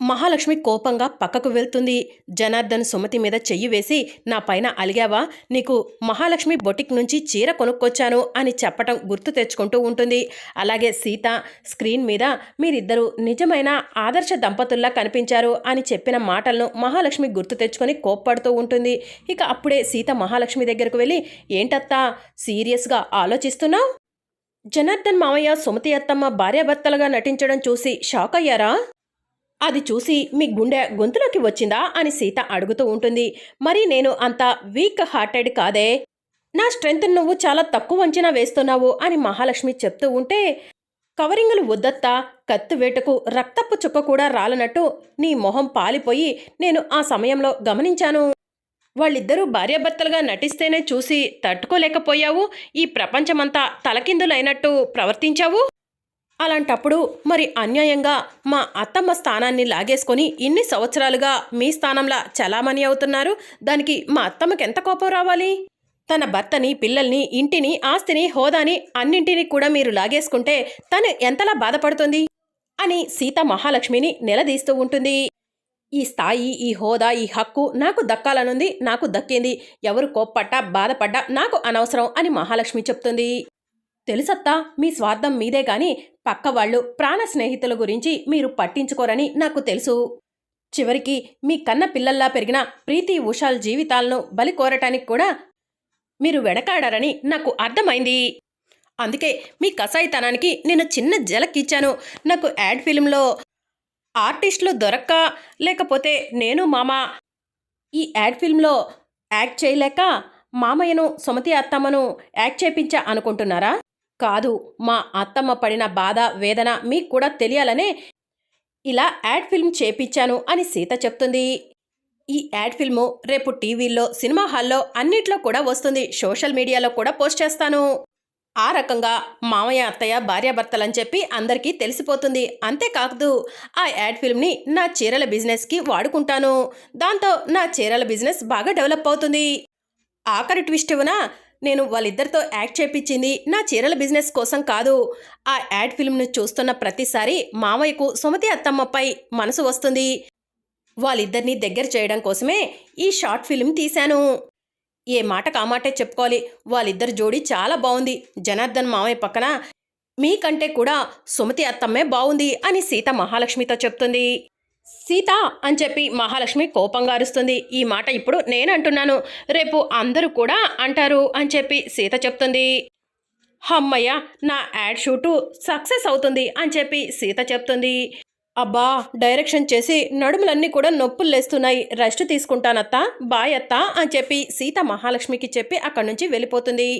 మహాలక్ష్మి కోపంగా పక్కకు వెళ్తుంది. జనార్దన్ సుమతి మీద చెయ్యి వేసి నా పైన అలిగావా? నీకు మహాలక్ష్మి బొటిక్ నుంచి చీర కొనుక్కొచ్చాను అని చెప్పటం గుర్తు తెచ్చుకుంటూ ఉంటుంది. అలాగే సీత స్క్రీన్ మీద మీరిద్దరూ నిజమైన ఆదర్శ దంపతుల్లా కనిపించారు అని చెప్పిన మాటలను మహాలక్ష్మి గుర్తు తెచ్చుకొని కోప్పడుతూ ఉంటుంది. ఇక అప్పుడే సీత మహాలక్ష్మి దగ్గరకు వెళ్ళి ఏంటత్తా సీరియస్గా ఆలోచిస్తున్నావు? జనార్దన్ మామయ్య సుమతి అత్తమ్మ భార్యాభర్తలుగా నటించడం చూసి షాక్ అయ్యారా అది చూసి మీ గుండె గొంతులోకి వచ్చిందా అని సీత అడుగుతూ ఉంటుంది. మరి నేను అంత వీక్ హార్టెడ్ కాదే? నా స్ట్రెంగ్త్ నువ్వు చాలా తక్కువ అంచనా వేస్తున్నావు అని మహాలక్ష్మి చెప్తూ ఉంటే కవరింగులు వద్దత్తా కత్తి వేటకు రక్తపు చుక్క కూడా రాలనట్టు నీ మొహం పాలిపోయి నేను ఆ సమయంలో గమనించాను. వాళ్ళిద్దరూ భార్యాభర్తలుగా నటిస్తేనే చూసి తట్టుకోలేకపోయావు. ఈ ప్రపంచమంతా తలకిందులైనట్టు ప్రవర్తించావు. అలాంటప్పుడు మరి అన్యాయంగా మా అత్తమ్మ స్థానాన్ని లాగేసుకొని ఇన్ని సంవత్సరాలుగా మీ స్థానంలో చలామణి అవుతున్నారు. దానికి మా అత్తమ్మకి ఎంత కోపం రావాలి? తన భర్తని పిల్లల్ని ఇంటిని ఆస్తిని హోదాని అన్నింటినీ కూడా మీరు లాగేసుకుంటే తను ఎంతలా బాధపడుతుంది? అని సీత మహాలక్ష్మిని నిలదీస్తూ ఉంటుంది. ఈ స్థాయి ఈ హోదా ఈ హక్కు నాకు దక్కాలనుంది నాకు దక్కింది. ఎవరు కోప్పట్టా బాధపడ్డా నాకు అనవసరం అని మహాలక్ష్మి చెప్తుంది. తెలుసత్తా మీ స్వార్థం మీదే గాని పక్క వాళ్ళు ప్రాణ స్నేహితుల గురించి మీరు పట్టించుకోరని నాకు తెలుసు. చివరికి మీ కన్న పిల్లల్లా పెరిగిన ప్రీతి ఉషాల్ జీవితాలను బలి కోరటానికి కూడా మీరు వెనకాడారని నాకు అర్థమైంది. అందుకే మీ కసాయితనానికి నేను చిన్న జలకిచ్చాను నాకు యాడ్ ఫిల్మ్లో ఆర్టిస్టులు దొరక్క లేకపోతే నేను మామ. ఈ యాడ్ ఫిల్మ్లో యాక్ట్ చేయలేక మామయ్యను సుమతి అత్తమ్మను యాక్ట్ చేపించా అనుకుంటున్నారా? కాదు మా అత్తమ్మ పడిన బాధ వేదన మీకు కూడా తెలియాలనే ఇలా యాడ్ ఫిల్మ్ చేపించాను అని సీత చెప్తుంది. ఈ యాడ్ ఫిల్ము రేపు టీవీల్లో సినిమా హాల్లో అన్నిట్లో కూడా వస్తుంది. సోషల్ మీడియాలో కూడా పోస్ట్ చేస్తాను. ఆ రకంగా మామయ్య అత్తయ్య భార్యాభర్తలని చెప్పి అందరికీ తెలిసిపోతుంది. అంతేకాదు ఆ యాడ్ ఫిల్మ్ని నా చీరల బిజినెస్కి వాడుకుంటాను. దాంతో నా చీరల బిజినెస్ బాగా డెవలప్ అవుతుంది. ఆఖరి ట్విస్ట్ ఇవ్వనా నేను వాళ్ళిద్దరితో యాక్ట్ చేపించింది నా చీరల బిజినెస్ కోసం కాదు. ఆ యాడ్ ఫిల్మ్ను చూస్తున్న ప్రతిసారి మామయ్యకు సుమతి అత్తమ్మపై మనసు వస్తుంది. వాళ్ళిద్దరినీ దగ్గర చేయడం కోసమే ఈ షార్ట్ ఫిల్మ్ తీశాను. ఏ మాట కామాటే చెప్పుకోవాలి. వాళ్ళిద్దరి జోడీ చాలా బాగుంది జనార్దన్ మామయ్య పక్కన మీకంటే కూడా సుమతి అత్తమ్మే బాగుంది అని సీత మహాలక్ష్మితో చెప్తుంది. సీత అని చెప్పి మహాలక్ష్మి కోపంగా అరుస్తుంది. ఈ మాట ఇప్పుడు నేను అంటున్నాను రేపు అందరూ కూడా అంటారు అని చెప్పి సీత చెప్తుంది. అమ్మయ్య నా యాడ్ షూటు సక్సెస్ అవుతుంది అని చెప్పి సీత చెప్తుంది. అబ్బా డైరెక్షన్ చేసి నడుములన్నీ కూడా నొప్పులు లేస్తున్నాయి. రెస్ట్ తీసుకుంటానత్తా బాయ్ అత్తా అని చెప్పి సీత మహాలక్ష్మికి చెప్పి అక్కడి నుంచి వెళ్ళిపోతుంది.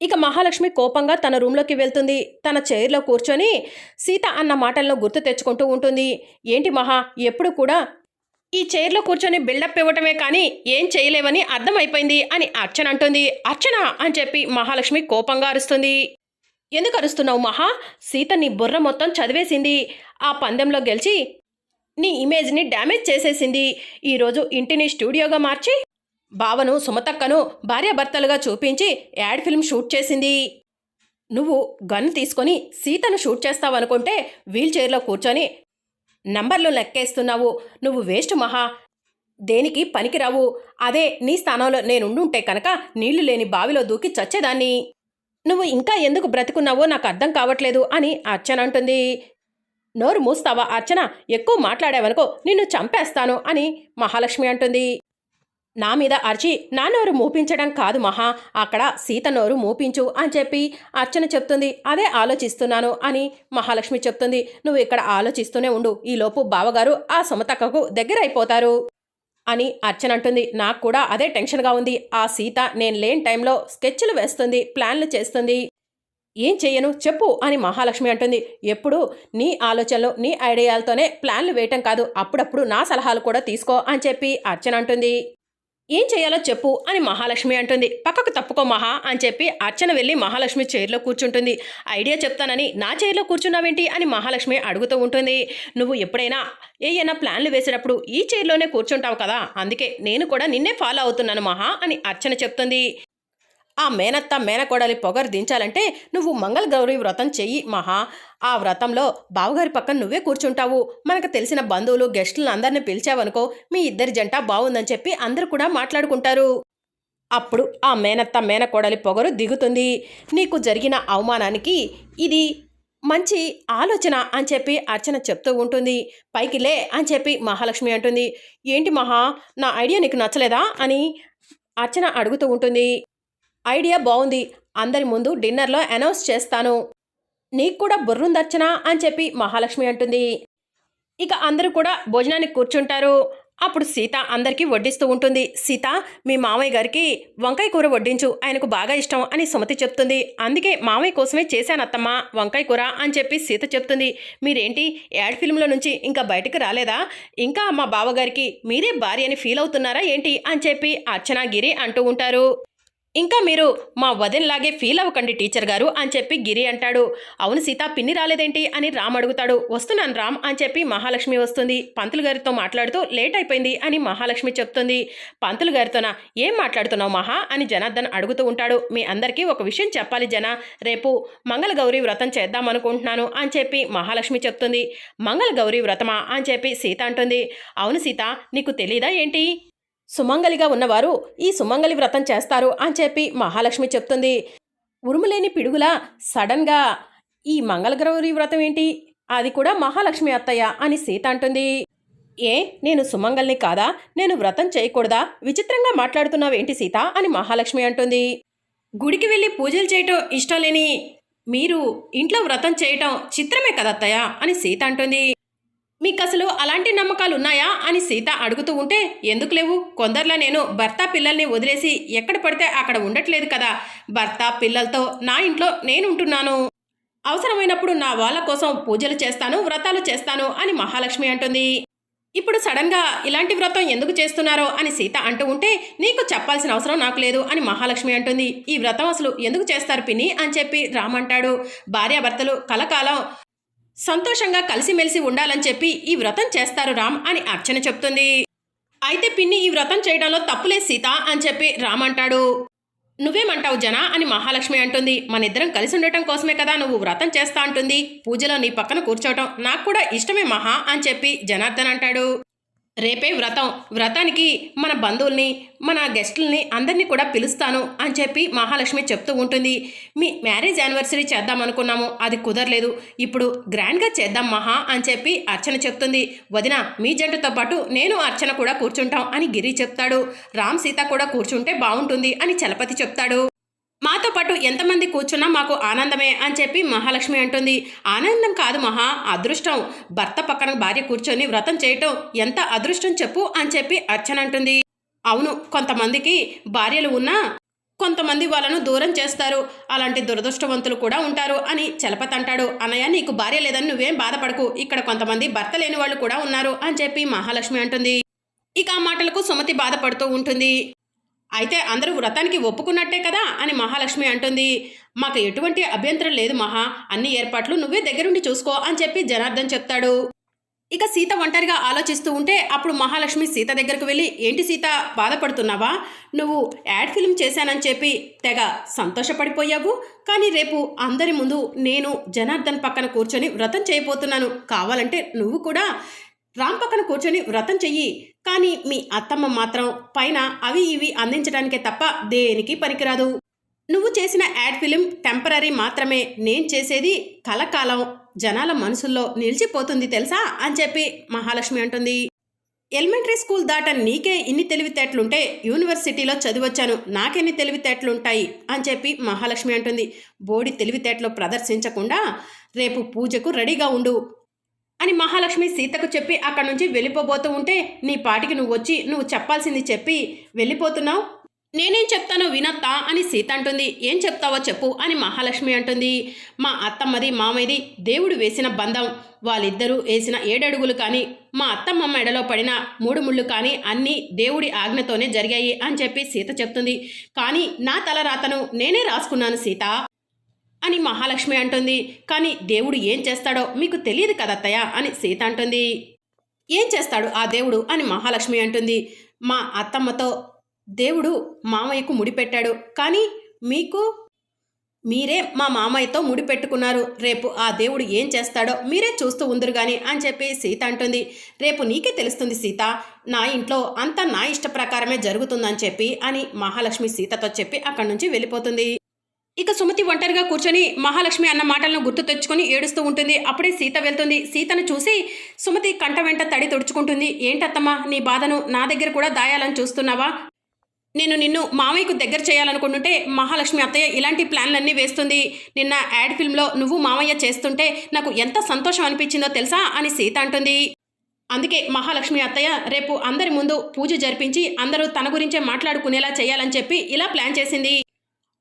ఇక మహాలక్ష్మి కోపంగా తన రూమ్లోకి వెళ్తుంది. తన చైర్లో కూర్చొని సీత అన్న మాటలను గుర్తు తెచ్చుకుంటూ ఉంటుంది. ఏంటి మహా ఎప్పుడు కూడా ఈ చైర్లో కూర్చొని బిల్డప్ ఇవ్వటమే కానీ ఏం చేయలేవని అర్థమైపోయింది అని అర్చన అంటుంది. అర్చన అని చెప్పి మహాలక్ష్మి కోపంగా అరుస్తుంది. ఎందుకు అరుస్తున్నావు మహా? సీత నీ బుర్ర మొత్తం చదివేసింది. ఆ పందెంలో గెలిచి నీ ఇమేజ్ని డ్యామేజ్ చేసేసింది. ఈరోజు ఇంటిని స్టూడియోగా మార్చి బావను సుమతక్కను భార్యాభర్తలుగా చూపించి యాడ్ ఫిల్మ్ షూట్ చేసింది. నువ్వు గన్ తీసుకొని సీతను షూట్ చేస్తావనుకుంటే వీల్ చైర్లో కూర్చొని నంబర్లు లెక్కేస్తున్నావు. నువ్వు వేస్ట్ మహా. దేనికి పనికిరావు. అదే నీ స్థానంలో నేనుండుంటే కనుక నీళ్ళు లేని బావిలో దూకి చచ్చేదాన్ని. నువ్వు ఇంకా ఎందుకు బ్రతుకున్నావో నాకు అర్థం కావట్లేదు అని అర్చన అంటుంది. నోరు మూస్తావా అర్చన? ఎక్కువ మాట్లాడావనుకో నిన్ను చంపేస్తాను అని మహాలక్ష్మి అంటుంది. నా మీద అర్చి నా నోరు మూపించడం కాదు మహా అక్కడ సీత నోరు మూపించు అని చెప్పి అర్చన చెప్తుంది. అదే ఆలోచిస్తున్నాను అని మహాలక్ష్మి చెప్తుంది. నువ్వు ఇక్కడ ఆలోచిస్తూనే ఉండు. ఈలోపు బావగారు ఆ సుమతక్కకు దగ్గర అయిపోతారు అని అర్చన అంటుంది. నాకు కూడా అదే టెన్షన్గా ఉంది. ఆ సీత నేను లేని టైంలో స్కెచ్లు వేస్తుంది ప్లాన్లు చేస్తుంది. ఏం చెయ్యను? చెప్పు అని మహాలక్ష్మి అంటుంది. ఎప్పుడు? నీ ఆలోచనలు నీ ఐడియాలతోనే ప్లాన్లు వేయటం కాదు. అప్పుడప్పుడు నా సలహాలు కూడా తీసుకో అని చెప్పి అర్చన అంటుంది. ఏం చేయాలో చెప్పు అని మహాలక్ష్మి అంటుంది. పక్కకు తప్పుకో మహా అని చెప్పి అర్చన వెళ్ళి మహాలక్ష్మి చైర్లో కూర్చుంటుంది. ఐడియా చెప్తానని నా చైర్లో కూర్చున్నావేంటి అని మహాలక్ష్మి అడుగుతూ ఉంటుంది. నువ్వు ఎప్పుడైనా ఏయైనా ప్లాన్లు వేసేటప్పుడు ఈ చైర్లోనే కూర్చుంటావు కదా అందుకే నేను కూడా నిన్నే ఫాలో అవుతున్నాను మహా అని అర్చన చెప్తుంది. ఆ మేనత్త మేనకోడలి పొగరు దించాలంటే నువ్వు మంగళ గౌరి వ్రతం చెయ్యి మహా. ఆ వ్రతంలో బావగారి పక్కన నువ్వే కూర్చుంటావు. మనకు తెలిసిన బంధువులు గెస్టులను అందరిని పిలిచావనుకో మీ ఇద్దరి జంట బాగుందని చెప్పి అందరూ కూడా మాట్లాడుకుంటారు. అప్పుడు ఆ మేనత్త మేనకోడలి పొగరు దిగుతుంది. నీకు జరిగిన అవమానానికి ఇది మంచి ఆలోచన అని చెప్పి అర్చన చెప్తూ ఉంటుంది. పైకి లే అని చెప్పి మహాలక్ష్మి అంటుంది. ఏంటి మహా? నా ఐడియా నీకు నచ్చలేదా? అని అర్చన అడుగుతూ ఉంటుంది. ఐడియా బాగుంది అందరి ముందు డిన్నర్లో అనౌన్స్ చేస్తాను. నీకు కూడా బుర్రుందర్చన అని చెప్పి మహాలక్ష్మి అంటుంది. ఇక అందరూ కూడా భోజనానికి కూర్చుంటారు. అప్పుడు సీత అందరికీ వడ్డిస్తూ ఉంటుంది. సీత మీ మామయ్య గారికి వంకాయ కూర వడ్డించు. ఆయనకు బాగా ఇష్టం అని సుమతి చెప్తుంది. అందుకే మామయ్య కోసమే చేశాను అత్తమ్మ వంకాయ కూర అని చెప్పి సీత చెప్తుంది. మీరేంటి యాడ్ ఫిల్మ్లో నుంచి ఇంకా బయటకు రాలేదా? ఇంకా మా బావగారికి మీరే భార్య అని ఫీల్ అవుతున్నారా ఏంటి? అని చెప్పి అర్చనా గిరి అంటూ ఉంటారు. ఇంకా మీరు మా వదినలాగే ఫీల్ అవ్వకండి టీచర్ గారు అని చెప్పి గిరి అంటాడు. అవును సీత పిన్ని రాలేదేంటి అని రామ్ అడుగుతాడు. వస్తున్నాను రామ్ అని చెప్పి మహాలక్ష్మి వస్తుంది. పంతులు గారితో మాట్లాడుతూ లేట్ అయిపోయింది అని మహాలక్ష్మి చెప్తుంది. పంతులు గారితోనా ఏం మాట్లాడుతున్నావు మహా అని జనార్దన్ అడుగుతూ ఉంటాడు. మీ అందరికీ ఒక విషయం చెప్పాలి జన. రేపు మంగళగౌరి వ్రతం చేద్దాం అనుకుంటున్నాను అని చెప్పి మహాలక్ష్మి చెప్తుంది. మంగళగౌరి వ్రతమా అని చెప్పి సీత అంటుంది. అవును సీత నీకు తెలీదా ఏంటి? సుమంగలిగా ఉన్నవారు ఈ సుమంగలి వ్రతం చేస్తారు అని చెప్పి మహాలక్ష్మి చెప్తుంది. ఉరుములేని పిడుగులా సడన్గా ఈ మంగళగౌరి వ్రతం ఏంటి? అది కూడా మహాలక్ష్మి అత్తయ్య అని సీత అంటుంది. ఏ నేను సుమంగల్ని కాదా? నేను వ్రతం చేయకూడదా? విచిత్రంగా మాట్లాడుతున్నావేంటి సీత? అని మహాలక్ష్మి అంటుంది. గుడికి వెళ్ళి పూజలు చేయటం ఇష్టం లేని మీరు ఇంట్లో వ్రతం చేయటం చిత్రమే కదా అత్తయ్య? అని సీత అంటుంది. మీకు అసలు అలాంటి నమ్మకాలు ఉన్నాయా అని సీత అడుగుతూ ఉంటే ఎందుకు లేవు? కొందర్లా నేను భర్త పిల్లల్ని వదిలేసి ఎక్కడ పడితే అక్కడ ఉండట్లేదు కదా. భర్త పిల్లలతో నా ఇంట్లో నేను ఉంటున్నాను అవసరమైనప్పుడు నా వాళ్ళ కోసం పూజలు చేస్తాను వ్రతాలు చేస్తాను అని మహాలక్ష్మి అంటుంది. ఇప్పుడు సడన్గా ఇలాంటి వ్రతం ఎందుకు చేస్తున్నారో అని సీత అంటూ ఉంటే నీకు చెప్పాల్సిన అవసరం నాకు లేదు అని మహాలక్ష్మి అంటుంది. ఈ వ్రతం అసలు ఎందుకు చేస్తారు పిన్ని? అని చెప్పి రామంటాడు భార్యాభర్తలు కలకాలం సంతోషంగా కలిసిమెలిసి ఉండాలని చెప్పి ఈ వ్రతం చేస్తారు రామ్ అని అర్చన చెప్తుంది. అయితే పిన్ని ఈ వ్రతం చేయడంలో తప్పులే సీత అని చెప్పి రామ్ అంటాడు. నువ్వేమంటావు జన అని మహాలక్ష్మి అంటుంది. మన ఇద్దరం కలిసి ఉండటం కోసమే కదా నువ్వు వ్రతం చేస్తా అంటుంది. పూజలో నీ పక్కన కూర్చోవటం నాకు కూడా ఇష్టమే మహా అని చెప్పి జనార్దన్ అంటాడు. రేపే వ్రతం. వ్రతానికి మన బంధువుల్ని మన గెస్టుల్ని అందరినీ కూడా పిలుస్తాను అని చెప్పి మహాలక్ష్మి చెప్తూ ఉంటుంది. మీ మ్యారేజ్ యానివర్సరీ చేద్దాం అనుకున్నాము. అది కుదరలేదు. ఇప్పుడు గ్రాండ్గా చేద్దాం మహా అని చెప్పి అర్చన చెప్తుంది. వదిన మీ జంటతో పాటు నేను అర్చన కూడా కూర్చుంటాం అని గిరి చెప్తాడు. రామ్ సీత కూడా కూర్చుంటే బాగుంటుంది అని చలపతి చెప్తాడు. మాతో పాటు ఎంతమంది కూర్చున్నా మాకు ఆనందమే అని చెప్పి మహాలక్ష్మి అంటుంది. ఆనందం కాదు మహా అదృష్టం. భర్త పక్కన భార్య కూర్చొని వ్రతం చేయటం ఎంత అదృష్టం చెప్పు అని చెప్పి అర్చన అంటుంది. అవును కొంతమందికి భార్యలు ఉన్నా కొంతమంది వాళ్ళను దూరం చేస్తారు. అలాంటి దురదృష్టవంతులు కూడా ఉంటారు అని చలపతి అంటాడు. అన్నయ్య నీకు భార్య లేదని నువ్వేం బాధపడకు. ఇక్కడ కొంతమంది భర్త లేని వాళ్ళు కూడా ఉన్నారు అని చెప్పి మహాలక్ష్మి అంటుంది. ఇక ఆ మాటలకు సుమతి బాధపడుతూ ఉంటుంది. అయితే అందరూ వ్రతానికి ఒప్పుకున్నట్టే కదా అని మహాలక్ష్మి అంటుంది. మాకు ఎటువంటి అభ్యంతరం లేదు మహా అన్ని ఏర్పాట్లు నువ్వే దగ్గరుండి చూసుకో అని చెప్పి జనార్దన్ చెప్తాడు. ఇక సీత ఒంటరిగా ఆలోచిస్తూ ఉంటే అప్పుడు మహాలక్ష్మి సీత దగ్గరకు వెళ్ళి ఏంటి సీత బాధపడుతున్నావా? నువ్వు యాడ్ ఫిల్మ్ చేశానని చెప్పి తెగ సంతోషపడిపోయావు. కానీ రేపు అందరి ముందు నేను జనార్దన్ పక్కన కూర్చొని వ్రతం చేయబోతున్నాను. కావాలంటే నువ్వు కూడా రామ్ పక్కన కూర్చొని వ్రతం చెయ్యి. కానీ మీ అత్తమ్మ మాత్రం పైన అవి ఇవి అందించడానికే తప్ప దేనికి పనికిరాదు. నువ్వు చేసిన యాడ్ ఫిలిం టెంపరీ మాత్రమే. నేను చేసేది కలకాలం. జనాల మనసుల్లో నిలిచిపోతుంది తెలుసా? అని చెప్పి మహాలక్ష్మి అంటుంది. ఎలిమెంటరీ స్కూల్ దాట నీకే ఇన్ని తెలివితేటలుంటే యూనివర్సిటీలో చదివొచ్చాను. నాకెన్ని తెలివితేటలుంటాయి? అని చెప్పి మహాలక్ష్మి అంటుంది. బోడి తెలివితేటలు ప్రదర్శించకుండా రేపు పూజకు రెడీగా ఉండు. అని మహాలక్ష్మి సీతకు చెప్పి అక్కడి నుంచి వెళ్ళిపోబోతూ ఉంటే నీ పాటికి నువ్వు వచ్చి నువ్వు చెప్పాల్సింది చెప్పి వెళ్ళిపోతున్నావు? నేనేం చెప్తానో వినత్తా అని సీత అంటుంది. ఏం చెప్తావో చెప్పు అని మహాలక్ష్మి అంటుంది. మా అత్తమ్మది మామయ్యది దేవుడు వేసిన బంధం. వాళ్ళిద్దరూ వేసిన ఏడడుగులు కానీ మా అత్తమ్మ మెడలో పడిన మూడు ముళ్ళు కానీ అన్నీ దేవుడి ఆజ్ఞతోనే జరిగాయి అని చెప్పి సీత చెప్తుంది. కానీ నా తల రాతను నేనే రాసుకున్నాను సీత. అని మహాలక్ష్మి అంటుంది. కానీ దేవుడు ఏం చేస్తాడో మీకు తెలియదు కదత్తయ్య అని సీత అంటుంది. ఏం చేస్తాడు ఆ దేవుడు అని మహాలక్ష్మి అంటుంది. మా అత్తమ్మతో దేవుడు మామయ్యకు ముడిపెట్టాడు కానీ మీకు మీరే మా మామయ్యతో ముడి పెట్టుకున్నారు. రేపు ఆ దేవుడు ఏం చేస్తాడో మీరే చూస్తూ ఉందరు గాని అని చెప్పి సీత అంటుంది. రేపు నీకే తెలుస్తుంది సీత నా ఇంట్లో అంతా నా ఇష్ట ప్రకారమే జరుగుతుందని చెప్పి అని మహాలక్ష్మి సీతతో చెప్పి అక్కడి నుంచి వెళ్ళిపోతుంది. ఇక సుమతి ఒంటరిగా కూర్చొని మహాలక్ష్మి అన్న మాటలను గుర్తు తెచ్చుకొని ఏడుస్తూ ఉంటుంది. అప్పుడే సీత వెళ్తుంది. సీతను చూసి సుమతి కంట వెంట తడి తుడుచుకుంటుంది. ఏంటత్తమ్మా నీ బాధను నా దగ్గర కూడా దాయాలని చూస్తున్నావా? నేను నిన్ను మామయ్యకు దగ్గర చేయాలనుకుంటుంటే మహాలక్ష్మి అత్తయ్య ఇలాంటి ప్లాన్లన్నీ వేస్తుంది. నిన్న యాడ్ ఫిల్మ్లో నువ్వు మామయ్య చేస్తుంటే నాకు ఎంత సంతోషం అనిపించిందో తెలుసా? అని సీత అంటుంది. అందుకే మహాలక్ష్మి అత్తయ్య రేపు అందరి ముందు పూజ జరిపించి అందరూ తన గురించే మాట్లాడుకునేలా చేయాలని చెప్పి ఇలా ప్లాన్ చేసింది.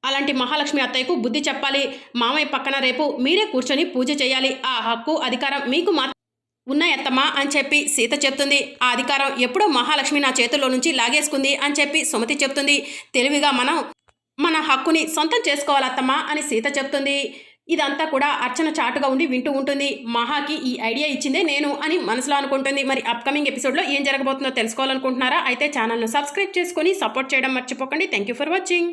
అలాంటి మహాలక్ష్మి అత్తయ్యకు బుద్ధి చెప్పాలి. మామయ్య పక్కన రేపు మీరే కూర్చొని పూజ చేయాలి. ఆ హక్కు అధికారం మీకు మా ఉన్నాయత్తమ్మా అని చెప్పి సీత చెప్తుంది. ఆ అధికారం ఎప్పుడో మహాలక్ష్మి నా చేతుల్లో నుంచి లాగేసుకుంది అని చెప్పి సుమతి చెప్తుంది. తెలివిగా మనం మన హక్కుని సొంతం చేసుకోవాలత్తమ్మా అని సీత చెప్తుంది. ఇదంతా కూడా అర్చన చాటుగా ఉండి వింటూ ఉంటుంది. మహాకి ఈ ఐడియా ఇచ్చిందే నేను అని మనసులో అనుకుంటుంది. మరి అప్కమింగ్ ఎపిసోడ్లో ఏం జరగబోతుందో తెలుసుకోవాలనుకుంటున్నారా? అయితే ఛానల్ను సబ్స్క్రైబ్ చేసుకొని సపోర్ట్ చేయడం మర్చిపోకండి. Thank you for watching.